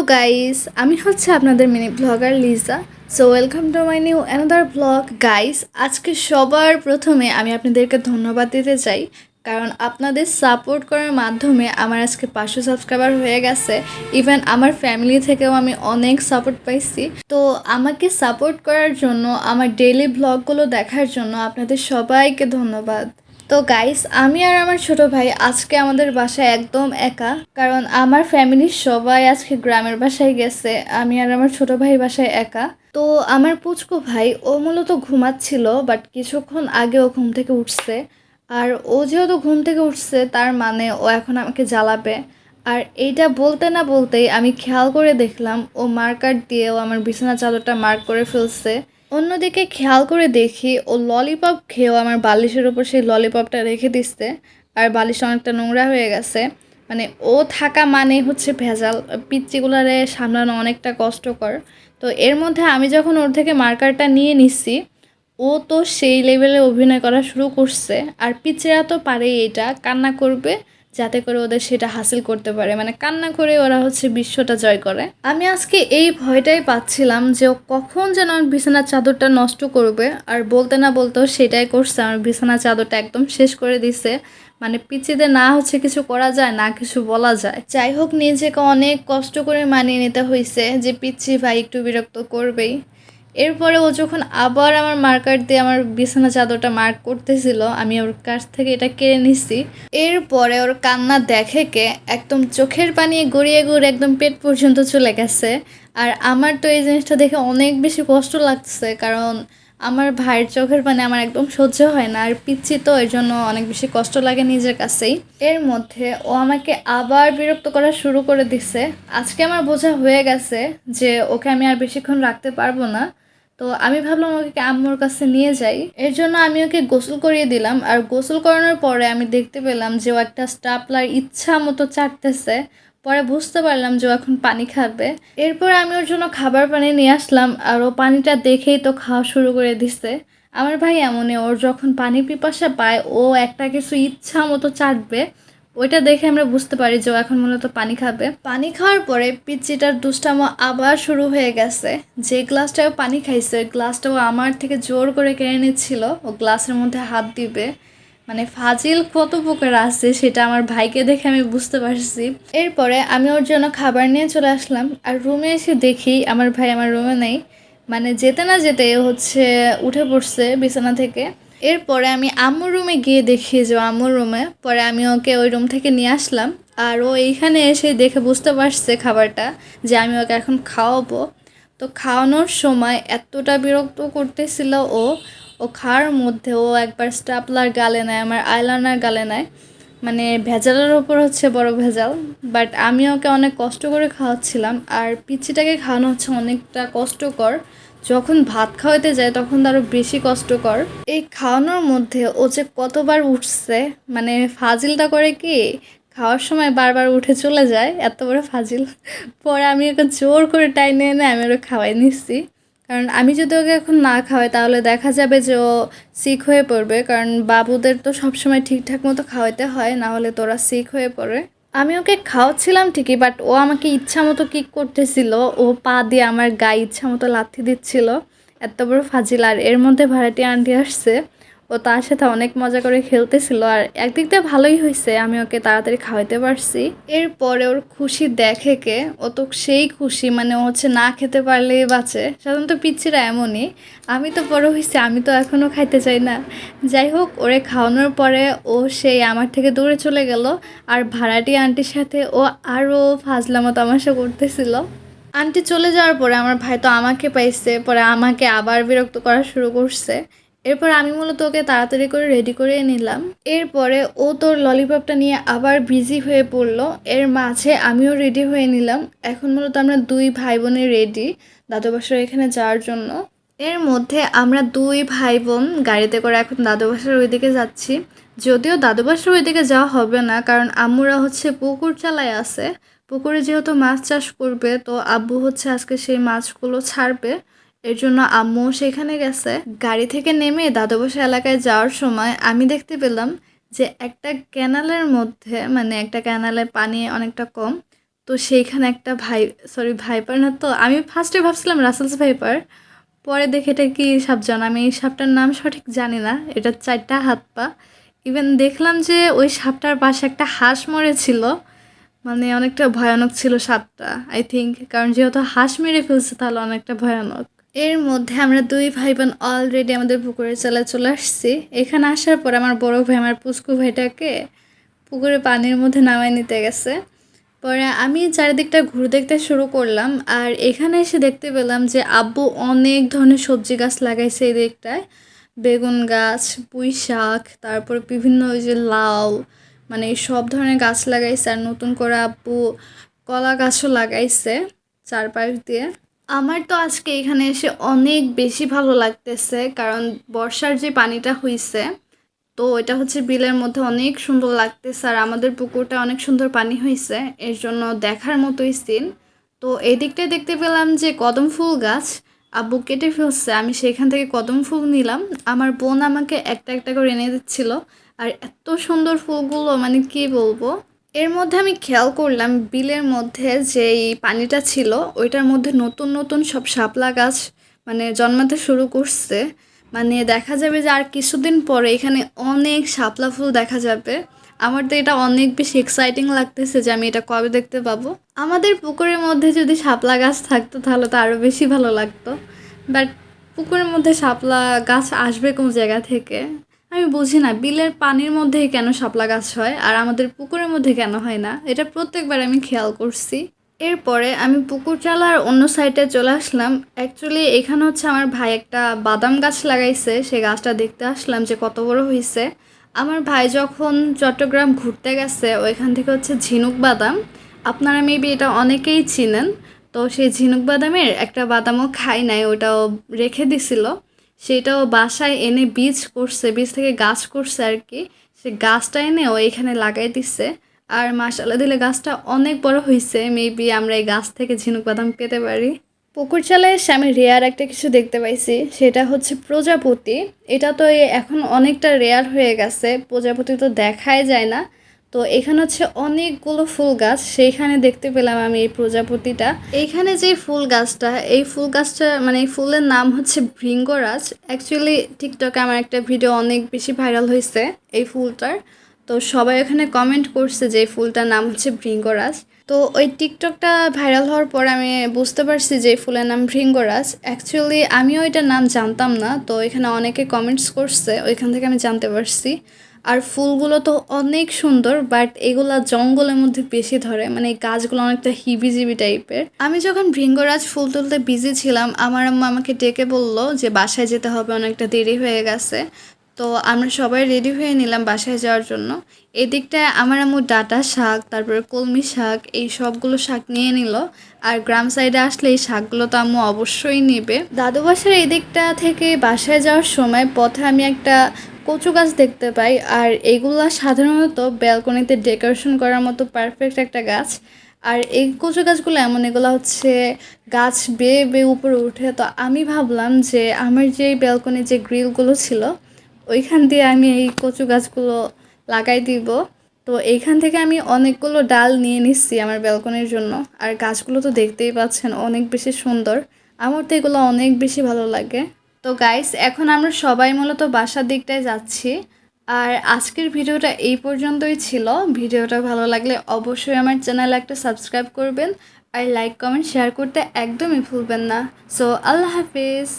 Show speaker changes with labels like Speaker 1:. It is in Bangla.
Speaker 1: হ্যালো গাইস আমি হচ্ছে আপনাদের mini blogger Liza so welcome to my new another blog guys আজকে সবার প্রথমে আমি আপনাদেরকে ধন্যবাদ দিতে চাই, কারণ আপনাদের সাপোর্ট করার মাধ্যমে আমার আজকে পাঁচশো সাবস্ক্রাইবার হয়ে গেছে। ইভেন আমার ফ্যামিলি থেকেও আমি অনেক সাপোর্ট পাইছি। তো, আমাকে সাপোর্ট করার জন্য, আমার ডেইলি ব্লগগুলো দেখার জন্য আপনাদের সবাইকে ধন্যবাদ। তো গাইস আমি আর আমার ছোট ভাই আজকে আমাদের বাসায় একদম একা, কারণ আমার ফ্যামিলির সবাই আজকে গ্রামের বাসায় গেছে, আমি আর আমার ছোট ভাই বাসায় একা। তো আমার পুচকু ভাই, ও মূলত ঘুমাচ্ছিল বাট কিছুক্ষণ আগে ও ঘুম থেকে উঠছে, আর ও যেহেতু ঘুম থেকে উঠছে, তার মানে ও এখন আমাকে জ্বালাবে। আর এইটা বলতে না বলতেই আমি খেয়াল করে দেখলাম, ও মার্কার দিয়ে ও আমার বিছানা চাদরটা মার্ক করে ফেলছে অন্যদিকে খেয়াল করে দেখি ও ললিপপ খেয়েও আমার বালিশের ওপর সেই ললিপপটা রেখে দিচ্ছে। আর বালিশ অনেকটা নোংরা হয়ে গেছে। মানে ও থাকা মানে হচ্ছে ভেজাল। পিচ্চিগুলারে সামলানো অনেকটা কষ্টকর। তো এর মধ্যে আমি যখন ওর থেকে মার্কারটা নিয়ে নিচ্ছি ও তো সেই লেভেলে অভিনয় করা শুরু করছে। আর পিচ্চিরা তো পারেই এটা। কান্না করবে যাতে করে ওদের সেটা হাসিল করতে পারে। মানে কান্না করে ওরা হচ্ছে বিশ্বটা জয় করে। আমি আজকে এই ভয়টাই পাচ্ছিলাম যে ও কখন যেন আমার বিছানার চাদরটা নষ্ট করবে। আর বলতে না বলতেও সেটাই করছে। আমার বিছানার চাদরটা একদম শেষ করে দিছে। মানে পিচিদের না হচ্ছে কিছু করা যায়, না কিছু বলা যায়। যাই হোক, নিজেকে অনেক কষ্ট করে মানিয়ে নিতে হয়েছে যে পিচ্ছি ভাই একটু বিরক্ত করবেই। এরপরে ও যখন আবার আমার মার্কার দিয়ে আমার বিছানা চাদরটা মার্ক করতেছিল, আমি ওর কাছ থেকে এটা কেড়ে নিছি। এরপরে ওর কান্না দেখে কে একদম চোখের পানি গড়িয়ে গড়িয়ে একদম পেট পর্যন্ত চলে গেছে। আর আমার তো এই জিনিসটা দেখে অনেক বেশি কষ্ট লাগছে, কারণ আমার ভাইয়ের চোখের পানি আমার একদম সহ্য হয় না আর পিচ্ছি তো, এর জন্য অনেক বেশি কষ্ট লাগে নিজের কাছেই। এর মধ্যে ও আমাকে আবার বিরক্ত করা শুরু করে দিছে। আজকে আমার বোঝা হয়ে গেছে যে ওকে আমি আর বেশিক্ষণ রাখতে পারব না। তো আমি ভাবলাম ওকে আম্মুর কাছে নিয়ে যাই। এর জন্য আমি ওকে গোসল করিয়ে দিলাম আর গোসল করানোর পরে আমি দেখতে পেলাম যে ও একটা স্টাপলার ইচ্ছা মতো চাটতেছে। পরে বুঝতে পারলাম যে ও এখন পানি খাবে। এরপর আমি ওর জন্য খাবার পানি নিয়ে আসলাম আর ও পানিটা দেখেই তো খাওয়া শুরু করে দিছে। আমার ভাই এমনই, ওর যখন পানি পিপাসা পায়, ও একটা কিছু ইচ্ছা মতো চাটবে, ওইটা দেখে আমরা বুঝতে পারি যে ও এখন মূলত পানি খাবে। পানি খাওয়ার পরে পিচ্চিটার দুষ্টামো আবার শুরু হয়ে গেছে। যে গ্লাসটাও পানি খাইছে, ওই গ্লাসটাও আমার থেকে জোর করে কেড়ে নিচ্ছিল, ও গ্লাসের মধ্যে হাত দিবে। মানে ফাজিল কত প্রকার আছে সেটা আমার ভাইকে দেখে আমি বুঝতে পারছি। এরপরে আমি ওর জন্য খাবার নিয়ে চলে আসলাম আর রুমে এসে দেখি আমার ভাই আমার রুমে নেই। মানে যেতে না যেতে হচ্ছে উঠে পড়ছে বিছানা থেকে। এরপরে আমি আম্মুর রুমে গিয়ে দেখি যে আম্মুর রুমে। পরে আমি ওকে ওই রুম থেকে নিয়ে আসলাম আর ও এইখানে এসে দেখে বুঝতে পারছে খাবারটা যে আমি ওকে এখন খাওয়াবো। তো খাওয়ানোর সময় এতটা বিরক্ত করতেছিল ও ও খাওয়ার মধ্যে ও একবার স্টাপলার গালে নেয়, আমার আইলানার গালে নেয়। মানে ভেজালের ওপর হচ্ছে বড় ভেজাল বাট আমি ওকে অনেক কষ্ট করে খাওয়াচ্ছিলাম আর পিচিটাকে খাওয়ানো হচ্ছে অনেকটা কষ্টকর। যখন ভাত খাওয়াতে যায় তখন আরও বেশি কষ্টকর। এই খাওয়ানোর মধ্যে ও যে কতবার উঠছে মানে ফাজিলটা করে কি? খাওয়ার সময় বারবার উঠে চলে যায়, এত বড় ফাজিল। পরে আমি ওকে জোর করে টাইনে এনে আমি ওরা খাওয়াই নিচ্ছি কারণ আমি যদি ওকে এখন না খাওয়াই, তাহলে দেখা যাবে যে ও সিক হয়ে পড়বে। কারণ বাবুদের তো সবসময় ঠিকঠাক মতো খাওয়াইতে হয়, না হলে তোরা সিক হয়ে পড়ে। আমি ওকে খাওয়াচ্ছিলাম ঠিকই বাট ও আমাকে ইচ্ছা মতো কিক করতেছিল। ও পা দিয়ে আমার গায়ে ইচ্ছা মতো লাথি দিচ্ছিল। এত বড় ফাজিল। আর এর মধ্যে ভাড়াটি আনটি আসছে। ও তার সাথে অনেক মজা করে খেলতেছিল আর একদিক দিয়ে ভালোই হয়েছে, আমি ওকে তাড়াতাড়ি খাওয়াইতে পারছি। এরপরে ওর খুশি দেখে কে, ও তো সেই খুশি মানে ও হচ্ছে না খেতে পারলেই বাঁচে। সাধারণত পিচ্ছিরা এমনই। আমি তো বড় হয়েছি, আমি তো এখনও খাইতে চাই না। যাই হোক, ওরে খাওয়ানোর পরে ও সেই আমার থেকে দূরে চলে গেল আর ভাড়াটি আন্টির সাথে ও আরও ফাজলামো তামাশা করতেছিল। আন্টি চলে যাওয়ার পরে আমার ভাই তো আমাকে পাইছে, পরে আমাকে আবার বিরক্ত করা শুরু করছে। এরপর আমি মূলত ওকে তাড়াতাড়ি করে রেডি করে নিলাম। এরপরে ও তোর ললিপপটা নিয়ে আবার বিজি হয়ে পড়ল। এর মাঝে আমিও রেডি হয়ে নিলাম। এখন মূলত আমরা দুই ভাই বোনে রেডি দাদুবাসার এখানে যাওয়ার জন্য। এর মধ্যে আমরা দুই ভাই বোন গাড়িতে করে এখন দাদুবাসার ওইদিকে যাচ্ছি। যদিও দাদু বাসার ওইদিকে যাওয়া হবে না, কারণ আম্মুরা হচ্ছে পুকুর চালায় আছে। পুকুরে যেহেতু মাছ চাষ করবে, তো আব্বু হচ্ছে আজকে সেই মাছগুলো ছাড়বে। এর জন্য আম্মু সেখানে গেছে। গাড়ি থেকে নেমে দাদুবসা এলাকায় যাওয়ার সময় আমি দেখতে পেলাম যে একটা ক্যানালের মধ্যে মানে একটা ক্যানালে পানি অনেকটা কম, তো তো সেইখানে একটা ভাই সরি ভাইপার না তো, আমি ফার্স্টে ভাবছিলাম রাসেলস ভাইপার, পরে দেখে এটা কি সাপ জান আমি এই সাপটার নাম সঠিক জানি না, এটা চারটা হাত পা। ইভেন দেখলাম যে ওই সাপটার পাশে একটা হাঁস মরেছিল মানে অনেকটা ভয়ানক ছিল সাপটা আই থিঙ্ক কারণ যেহেতু হাঁস মেরে ফেলছে তাহলে অনেকটা ভয়ানক। এর মধ্যে আমরা দুই ভাই বোন অলরেডি আমাদের পুকুরে চলে চলে আসছি। এখানে আসার পর আমার বড় ভাই, আমার পুচকু ভাইটাকে পুকুরে পানির মধ্যে নামায় নিতে গেছে। পরে আমি চারিদিকটা ঘুরে দেখতে শুরু করলাম আর এখানে এসে দেখতে পেলাম যে আব্বু অনেক ধরনের সবজি গাছ লাগাইছে এই দিকটায়। বেগুন গাছ, পুঁই শাক, তারপর বিভিন্ন ওই যে লাউ মানে সব ধরনের গাছ লাগাইছে। আর নতুন করে আব্বু কলা গাছও লাগাইছে চারপাশ দিয়ে। আমার তো আজকে এখানে এসে অনেক বেশি ভালো লাগতেছে, কারণ বর্ষার যে পানিটা হইছে, তো এটা হচ্ছে বিলের মধ্যে অনেক সুন্দর লাগতেছে আর আমাদের পুকুরটা অনেক সুন্দর পানি হয়েছে এর জন্য দেখার মতোই সিন তো এই দিকটায় দেখতে পেলাম যে কদম ফুল গাছ, আব্বু কেটে ফেলছে, আমি সেখান থেকে কদম ফুল নিলাম। আমার বোন আমাকে একটা একটা করে এনে দিচ্ছিল, আর এত সুন্দর ফুলগুলো মানে কি বলব? এর মধ্যে আমি খেয়াল করলাম বিলের মধ্যে যেই পানিটা ছিল, ওইটার মধ্যে নতুন নতুন সব শাপলা গাছ মানে জন্মাতে শুরু করছে। মানে দেখা যাবে যে আর কিছুদিন পরে এখানে অনেক শাপলা ফুল দেখা যাবে। আমার তো এটা অনেক বেশি এক্সাইটিং লাগতেছে যে আমি এটা কবে দেখতে পাবো। আমাদের পুকুরের মধ্যে যদি শাপলা গাছ থাকতো তাহলে তো আরও বেশি ভালো লাগতো। বাট পুকুরের মধ্যে শাপলা গাছ আসবে কোন জায়গা থেকে? আমি বুঝি না, বিলের পানির মধ্যেই কেন শাপলা গাছ হয় আর আমাদের পুকুরের মধ্যে কেন হয় না? এটা প্রত্যেকবার আমি খেয়াল করছি। এরপরে আমি পুকুর চালার অন্য সাইডে চলে আসলাম। অ্যাকচুয়ালি এখানে হচ্ছে আমার ভাই একটা বাদাম গাছ লাগাইছে। সে গাছটা দেখতে আসলাম যে কত বড় হয়েছে আমার ভাই যখন চট্টগ্রাম ঘুরতে গেছে, ওইখান থেকে হচ্ছে ঝিনুক বাদাম। আপনারা মেবি এটা অনেকেই চিনেন। তো সেই ঝিনুক বাদামের একটা বাদামও খাই নাই, ওটাও রেখে দিছিল। সেটাও বাসায় এনে বীজ করছে, বীজ থেকে গাছ করছে আর কি। সে গাছটা এনে ও এখানে লাগাই দিচ্ছে আর মাসালা দিলে গাছটা অনেক বড় হয়েছে মেবি আমরা এই গাছ থেকে ঝিনুক বাদাম পেতে পারি। পুকুর চালায় এসে আমি রেয়ার একটা কিছু দেখতে পাইছি। সেটা হচ্ছে প্রজাপতি। এটা তো এখন অনেকটা রেয়ার হয়ে গেছে। প্রজাপতি তো দেখাই যায় না। তো এখানে হচ্ছে অনেকগুলো ফুল গাছ, সেইখানে দেখতে পেলাম আমি এই প্রজাপতিটা। এইখানে যে ফুল গাছটা, এই ফুল গাছটা মানে এই ফুলের নাম হচ্ছে ভৃঙ্গরাজ। অ্যাকচুয়ালি টিকটকে আমার একটা ভিডিও অনেক বেশি ভাইরাল হয়েছে এই ফুলটার। তো সবাই ওখানে কমেন্ট করছে যে ফুলটার নাম হচ্ছে ভৃঙ্গরাজ। তো ওই টিকটকটা ভাইরাল হওয়ার পর আমি বুঝতে পারছি যে ফুলের নাম ভৃঙ্গরাজ। অ্যাকচুয়ালি আমিও এটার নাম জানতাম না, তো এখানে অনেকে কমেন্টস করছে, ওইখান থেকে আমি জানতে পারছি। আর ফুলগুলো তো অনেক সুন্দর বাট এগুলা জঙ্গলের মধ্যে বেশি ধরে। মানে গাছগুলো অনেকটা হিবিজিবি টাইপের। আমি যখন ভৃঙ্গরাজ ফুল তুলতে বিজি ছিলাম, আমার আম্মা আমাকে ডেকে বলল যে, বাসায় যেতে হবে, অনেকটা দেরি হয়ে গেছে। তো আমরা সবাই রেডি হয়ে নিলাম বাসায় যাওয়ার জন্য। এদিকটায় আমার আম্মু ডাটা শাক, তারপরে কলমি শাক, এই সবগুলো শাক নিয়ে নিল। আর গ্রাম সাইডে আসলে এই শাকগুলো তো আম্মু অবশ্যই নেবে। দাদু বাসার এই দিকটা থেকে বাসায় যাওয়ার সময় পথে আমি একটা কচু গাছ দেখতে পাই, আর এগুলা সাধারণত ব্যালকনিতে ডেকোরেশন করার মতো পারফেক্ট একটা গাছ। আর এই কচু গাছগুলো এমন, এগুলো হচ্ছে গাছ বেয়ে বেয়ে উপরে উঠে। তো আমি ভাবলাম যে আমার যে ব্যালকনি যে গ্রিলগুলো ছিল, ওইখান দিয়ে আমি এই কচু গাছগুলো লাগাই দিব। তো এইখান থেকে আমি অনেকগুলো ডাল নিয়ে নিচ্ছি আমার ব্যালকনির জন্য। আর গাছগুলো তো দেখতেই পাচ্ছেন অনেক বেশি সুন্দর। আমার তো এগুলো অনেক বেশি ভালো লাগে। তো গাইস এখন আমরা সবাই মূলত বাসার দিকটায় যাচ্ছি। আর আজকের ভিডিওটা এই পর্যন্তই ছিল। ভিডিওটা ভালো লাগলে অবশ্যই আমার চ্যানেল একটা সাবস্ক্রাইব করবেন। আর লাইক কমেন্ট শেয়ার করতে একদমই ভুলবেন না। সো আল্লাহ হাফিজ।